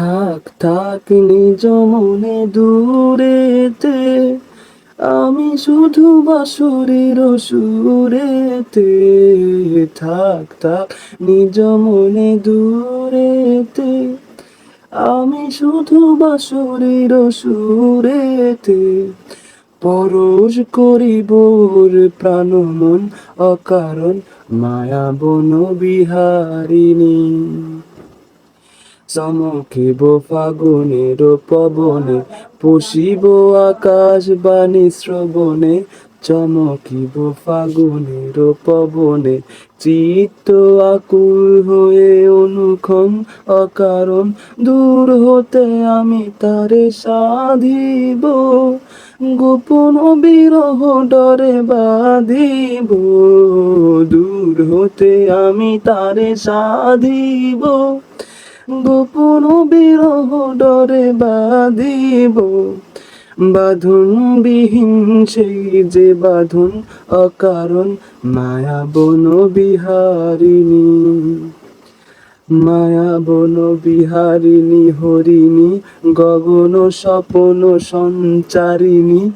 থাক থাক নিজ মনে দূরেতে। আমি শুধু বাসুরের সুরেতে। থাক থাক নিজ মনে দূরেতে। আমি শুধু বাসুরের সুরেতে। পরশ করিবর প্রাণ মন অকারণ। মায়া বন বিহারিণী। চমকিব ফাগুনের পবনে, পুষিব আকাশ বাণী শ্রবণে চমকিব ফাগুনের পবনে, চিত্ত আকুল হয়ে অনুক্ষণ অকারণ, দূর হতে আমি তারে সাধিব। গোপন বিরহ ডরে বাঁধিব, দূর হতে আমি তারে সাধিব। গোপন বিরহ ডরে বাঁধিব। বাঁধন বিহীন সেই যে বাঁধন, অকারণ মায়া বন বিহারিণী। মায়া বন বিহারিণী, হরিণী, গগন স্বপন সঞ্চারিণী।